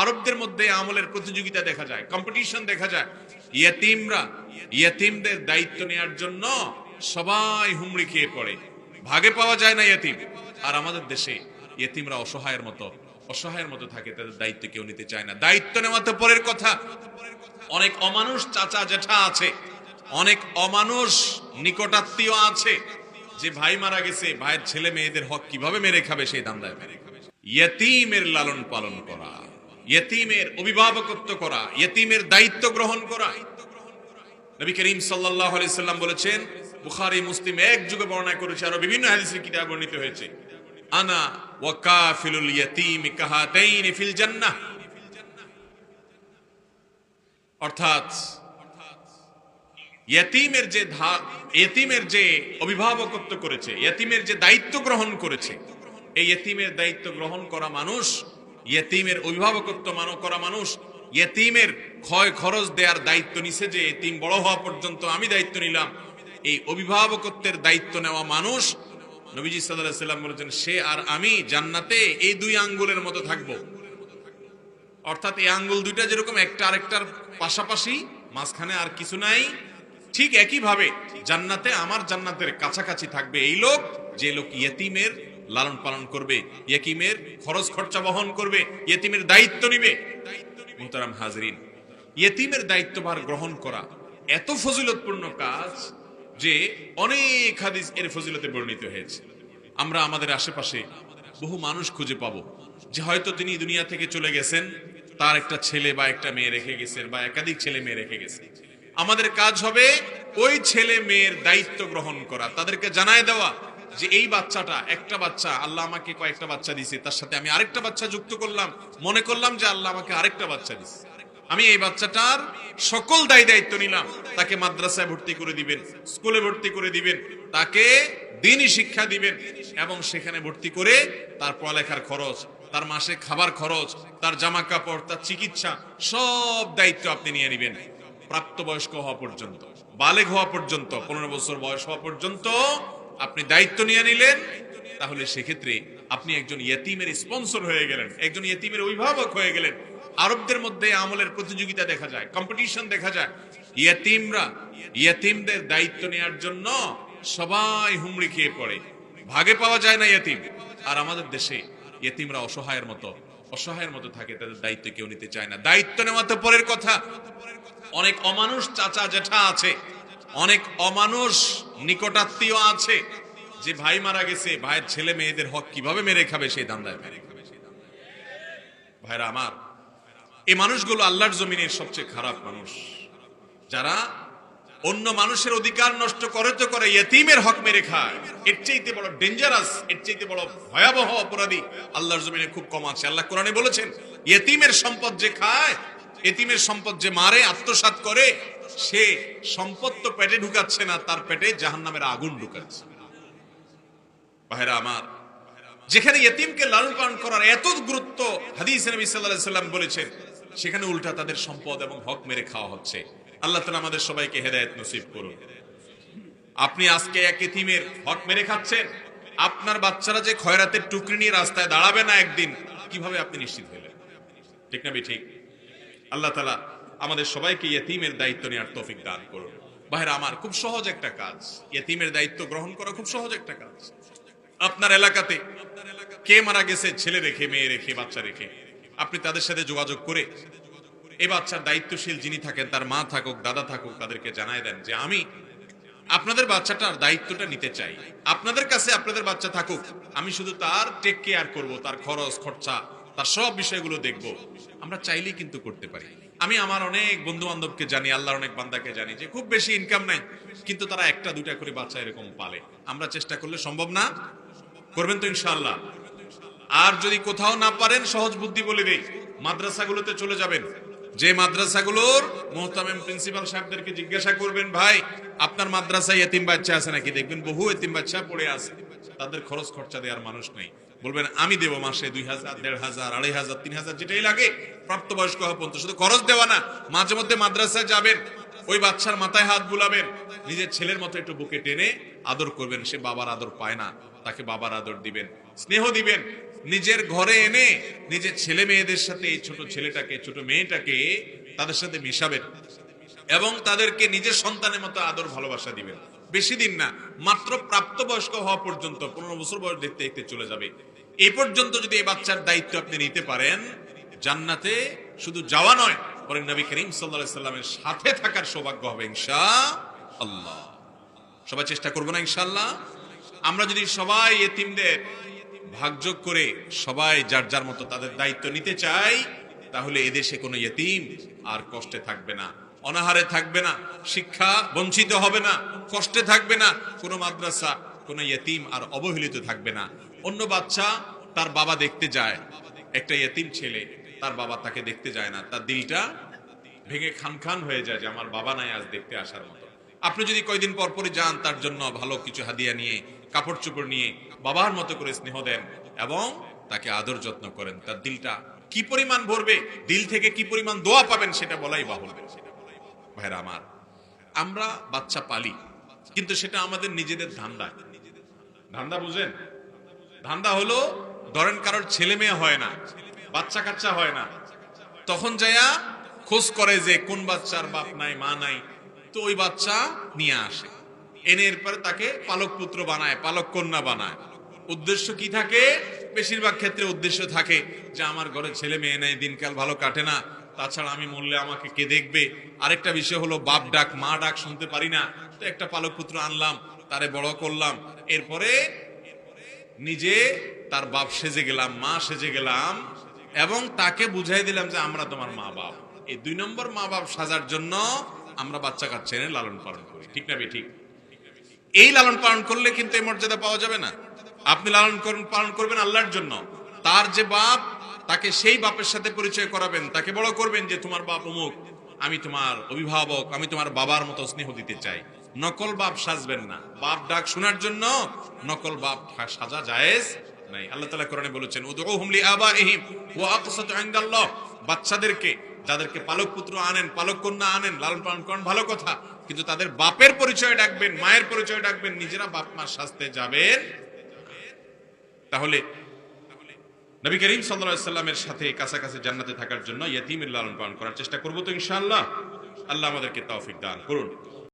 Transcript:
আরবদের মধ্যে আমলের প্রতিযোগিতা দেখা যায় কম্পিটিশন দেখা যায়। ইয়েতিমরা, ইয়েতিমদের দায়িত্ব নেওয়ার জন্য সবাই হুমড়ি খেয়ে পড়ে। ভাগে পাওয়া যায় না ইয়েতিম। আর আমাদের দেশে ইয়েতিমরা অসহায়ের মতো অসহায়ের মতো থাকে, তাদের দায়িত্ব কেউ নিতে চায় না। দায়িত্ব নেওয়া তো পরের কথা। অনেক অমানুষ চাচা জেঠা আছে, অনেক অমানুষ নিকটাত্মীয় আছে। যে ভাই মারা গেছে, ভাইয়ের ছেলে মেয়েদের হক কীভাবে মেরে খাবে সেই দান্দায় ইয়াতিমের লালন পালন করা। ইয়েতিমের অভিভাবকত্ব করা, ইয়েতিমের দায়িত্ব গ্রহণ করা। নবী করিম আলাইহি সাল্লাম বলেছেন, বুখারী, মুসলিম এক যুগে বর্ণনা করেছে আর বিভিন্ন হাদিসের কিতাব বর্ণিত হয়েছে। আনা ওয়া কাফিলুল ইয়াতীম কাহাতাইন ফিল জান্নাহ। অর্থাৎ, ইয়েতিমের যে ইয়েতিমের যে অভিভাবকত্ব করেছে, ইয়েতিমের যে দায়িত্ব গ্রহণ করেছে, এই ইয়েতিমের দায়িত্ব গ্রহণ করা মানুষ ইয়েতিমের অভিভাবকত্ব মানো, করা মানুষ। ইয়েতিমের ক্ষয় খরচ দেওয়ার দায়িত্ব নিছে যে এতিম বড় হওয়া পর্যন্ত আমি দায়িত্ব নিলাম। এই অভিভাবকত্বের দায়িত্ব নেওয়া মানুষ, নবীজি আলাইহি সাল্লাম বলেছেন, সে আর আমি জান্নাতে এই দুই আঙ্গুলের মতো থাকব। অর্থাৎ এই আঙ্গুল দুইটা যেরকম, একটা আরেকটার পাশাপাশি মাঝখানে আর কিছু নাই। ঠিক একই ভাবে জান্নাতে আমার জান্নাতের কাছাকাছি থাকবে এই লোক, যে লোক ইয়েতিমের লালন পালন করবে, ইয়েকিমের খরচ খরচা বহন করবে, ইয়েতিমের দায়িত্ব নিবে। মুহতারাম হাজরিন, ইয়েতিমের দায়িত্বভার গ্রহণ করা এত ফজিলতপূর্ণ কাজ যে অনেক হাদিস এর ফজিলতে বর্ণিত হয়েছে। আমরা আমাদের আশেপাশে বহু মানুষ খুঁজে পাবো যে হয়তো তিনি দুনিয়া থেকে চলে গেছেন, তার একটা ছেলে বা একটা মেয়ে রেখে গেছেন বা একাধিক ছেলে মেয়ে রেখে গেছে আমাদের কাজ হবে ওই ছেলে মেয়ের দায়িত্ব গ্রহণ করা, তাদেরকে জানায় দেওয়া যে এই বাচ্চাটা, একটা বাচ্চা, আল্লাহ আমাকে কয়েকটা বাচ্চা দিছে তার সাথে আমি আরেকটা বাচ্চা যুক্ত করলাম, মনে করলাম যে আল্লাহ আমাকে আরেকটা বাচ্চা দিছে আমি এই বাচ্চাটার সকল দায় দায়িত্ব নিলাম, তাকে মাদ্রাসায় ভর্তি করে দিবেন, স্কুলে ভর্তি করে দিবেন, তাকে দিনই শিক্ষা দিবেন এবং সেখানে ভর্তি করে তার পড়ালেখার খরচ, তার মাসে খাবার খরচ, তার জামা কাপড় তার চিকিৎসা, সব দায়িত্ব আপনি নিয়ে নেবেন। প্রাপ্তবয়স্ক হওয়া পর্যন্ত, বালেগ হওয়া পর্যন্ত, পনেরো বছর বয়স হওয়া পর্যন্ত আপনি দায়িত্ব নিয়ে নিলেন, তাহলে সেক্ষেত্রে আপনি একজন ইয়েতিমের স্পন্সর হয়ে গেলেন, একজন ইয়েতিমের অভিভাবক হয়ে গেলেন। আরবদের মধ্যে আমলের প্রতিযোগিতা দেখা যায় কম্পিটিশন দেখা যায়। ইয়েতিমরা, ইয়েতিমদের দায়িত্ব নেওয়ার জন্য সবাই হুমড়ি খেয়ে পড়ে। ভাগে পাওয়া যায় না ইয়েতিম। আর আমাদের দেশে ইয়েতিমরা অসহায়ের মতো অসহায়ের মতো থাকে, তাদের দায়িত্ব কেউ নিতে চায় না। দায়িত্ব নেওয়া তো পরের কথা। অনেক অমানুষ চাচা জেঠা আছে, অনেক অমানুষ নিকটাত্মীয় আছে যে ভাই মারা গেছে, ভাইয়ের ছেলে মেয়েদের হক কীভাবে মেরে খাবে সেই দান্দায় মেরে খাবে সেই দান্দায়। ভাইরা আমার, এই মানুষগুলো আল্লাহর জমিনের সবচেয়ে খারাপ মানুষ। যারা অন্য মানুষের অধিকার নষ্ট করে তো করে ইয়েতিমের হক মেরে খায়। এর চাইতে বড় ডেঞ্জারাস এর চাইতে বড় ভয়াবহ অপরাধী আল্লাহর জমিনে খুব কম আছে। আল্লাহ কোরআনে বলেছেন, ইয়েতিমের সম্পদ যে খায় এতিমের সম্পদ যে মারে, আত্মসাৎ করে সে সম্পদ তো পেটে ঢুকাচ্ছে না, তার পেটে জাহান্নামের আগুন ঢুকাচ্ছে। ভাইরা আমার, যেখানে ইয়েতিমকে লালন পালন করার এত গুরুত্ব হাদিস নবী আলাইহি সাল্লাম বলেছেন, সেখানে উল্টা তাদের সম্পদ এবং হক মেরে খাওয়া হচ্ছে। আল্লাহ তালা আমাদের সবাইকে হেদায়েত নসিব করুন। আপনি আজকে এক এতিমের হক মেরে খাচ্ছেন, আপনার বাচ্চারা যে খয়রাতের টুকরি নিয়ে রাস্তায় দাঁড়াবে না একদিন, কীভাবে আপনি নিশ্চিত হলেন? ঠিক না ঠিক? আল্লাহ তালা আমাদের সবাইকে ইয়েতিমের দায়িত্ব নেওয়ার তৌফিক দান করুন। ভাইরা আমার খুব সহজ একটা কাজ। ইয়েতিমের দায়িত্ব গ্রহণ করা খুব সহজ একটা কাজ। আপনার এলাকাতে কে মারা গেছে, ছেলে রেখে, মেয়ে রেখে, বাচ্চা রেখে? আপনি তাদের সাথে যোগাযোগ করে এই বাচ্চার দায়িত্বশীল যিনি থাকেন, তার মা থাকুক, দাদা থাকুক, তাদেরকে জানায় দেন যে আমি আপনাদের বাচ্চাটার দায়িত্বটা নিতে চাই। আপনাদের কাছে আপনাদের বাচ্চা থাকুক, আমি শুধু তার টেক কেয়ার করব, তার খরচ, খরচা তার সব বিষয়গুলো দেখব। আমরা চাইলেই কিন্তু করতে পারি। আমি আমার অনেক বন্ধু বান্ধবকে জানি, আল্লাহর অনেক বান্দাকে জানি যে খুব বেশি ইনকাম নাই, কিন্তু তারা একটা, দুইটা করে বাচ্চা এরকম পালে। আমরা চেষ্টা করলে সম্ভব না? করবেন তো ইনশাআল্লাহ। আর যদি কোথাও না পারেন, সহজ বুদ্ধি বলে দেই, মাদ্রাসাগুলোতে চলে যাবেন। যে মাদ্রাসাগুলোর মোহতামেম প্রিন্সিপাল সাহেবদেরকে জিজ্ঞাসা করবেন, ভাই, আপনার মাদ্রাসায় এতিম বাচ্চা আছে নাকি? দেখবেন বহু এতিম বাচ্চা পড়ে আছে। তাদের খরচ খরচা দেওয়ার মানুষ নেই। বলবেন, আমি দেবো মাসে দুই হাজার, দেড় হাজার, আড়াই হাজার, তিন হাজার, যেটাই লাগে, প্রাপ্তবয়স্ক হওয়া পর্যন্ত। শুধু খরচ দেওয়া না, মাঝে মধ্যে মাদ্রাসায় যাবেন, ওই বাচ্চার মাথায় হাত বুলাবেন, নিজের ছেলের মতো একটু বুকে টেনে আদর করবেন, সে বাবার আদর পায় না, তাকে বাবার আদর দিবেন। স্নেহ দিবেন, নিজের ঘরে এনে নিজের ছেলে মেয়েদের সাথে, এই ছোট ছেলেটাকে, ছোট মেয়েটাকে তাদের সাথে মিশাবেন এবং তাদেরকে নিজের সন্তানের মতো আদর ভালোবাসা দিবেন। বেশি দিন না, মাত্র প্রাপ্তবয়স্ক হওয়া পর্যন্ত, পনেরো বছর বয়স দেখতে দেখতে চলে যাবে। এই পর্যন্ত যদি এই বাচ্চার দায়িত্ব আপনি নিতে পারেন, জান্নাতে শুধু যাওয়া নয়, বরং নবী করিম সাল্লামের সাথে থাকার সৌভাগ্য হবে ইনশা আল্লাহ সবাই চেষ্টা করব না ইনশাল্লাহ আমরা যদি সবাই এতিমদের ভাগযোগ করে সবাই যার যার মতো তাদের দায়িত্ব নিতে চাই, তাহলে এদেশে কোনো এতিম আর কষ্টে থাকবে না। অনাহারে থাকবে না, শিক্ষা বঞ্চিত হবে না, কষ্টে থাকবে না, কোনো মাদ্রাসা, কোনো ইয়েতিম আর অবহেলিত থাকবে না। অন্য বাচ্চা তার বাবা দেখতে যায়, একটা ইয়েতিম ছেলে, তার বাবা তাকে দেখতে যায় না, তার দিলটা ভেঙে খান খান হয়ে যায় যে আমার বাবা নাই আজ দেখতে আসার মতো। আপনি যদি কয়দিন পর পরে যান, তার জন্য ভালো কিছু হাদিয়া নিয়ে, কাপড় চোপড় নিয়ে বাবার মতো করে স্নেহ দেন এবং তাকে আদর যত্ন করেন। তার দিলটা কি পরিমাণ ভরবে, দিল থেকে কি পরিমাণ দোয়া পাবেন সেটা বলাই বাহুল ভাইরা আমার, আমরা বাচ্চা পালি, কিন্তু সেটা আমাদের নিজেদের ধান্দা। ধান্দা বুঝেন? ধান্দা হলো, ধরেন কারোর ছেলে মেয়ে হয় না, বাচ্চা কাচ্চা হয় না, তখন যায়া খোঁজ করে যে কোন বাচ্চার বাপ নাই, মা নাই, তো ওই বাচ্চা নিয়ে আসে। এনে এরপরে তাকে পালক পুত্র বানায়, পালক কন্যা বানায়। উদ্দেশ্য কি থাকে? বেশিরভাগ ক্ষেত্রে উদ্দেশ্য থাকে যে আমার ঘরে ছেলে মেয়ে নেই, দিনকাল ভালো কাটে না তাছাড়া আমি মরলে আমাকে কে দেখবে? আরেকটা বিষয় হলো, বাপ ডাক, মা ডাক শুনতে পারি না। তো একটা পালক পুত্র আনলাম, তারে বড় করলাম। এরপরে নিজে তার বাপ সেজে গেলাম, মা সেজে গেলাম, এবং তাকে বুঝাই দিলাম যে আমরা তোমার মা বাপ। এই দুই নম্বর মা বাপ সাজার জন্য আমরা বাচ্চা কাচ্চা এনে লালন পালন করি। ঠিক না ঠিক এই লালন পালন করলে কিন্তু এই মর্যাদা পাওয়া যাবে না। আপনি লালন পালন করবেন আল্লাহর জন্য। তার যে বাপ তাকে সেই বাপের সাথে পরিচয় করাবেন, তাকে বড় করবেন যে তোমার বাপ অমুক, আমি তোমার অভিভাবক, আমি তোমার বাবার মতো স্নেহ দিতে চাই। নকল বাপ সাজবেন না। বাপ ডাক শোনার জন্য নকল বাপ সাজা জায়েজ নাই। আল্লাহ তাআলা কোরআনে বলেছেন, উদউহুম লিআবাইহিম ওয়া আকসাতু ইনদাল্লাহ। বাচ্চাদেরকে, যাদেরকে পালক পুত্র আনেন, পালক কন্যা আনেন, লালন পালন করেন, ভালো কথা। কিন্তু তাদের বাপের পরিচয় ডাকবেন, মায়ের পরিচয় ডাকবেন, নিজেরা বাপ মার সাজতে যাবেন তাহলে নবী করিম সাল্লামের সাথে কাছাকাছি জান্নাতে থাকার জন্য ইয়তিমের লালন পালন করার চেষ্টা করব তো ইনশাআল্লাহ। আল্লাহ আমাদেরকে তৌফিক দান করুন।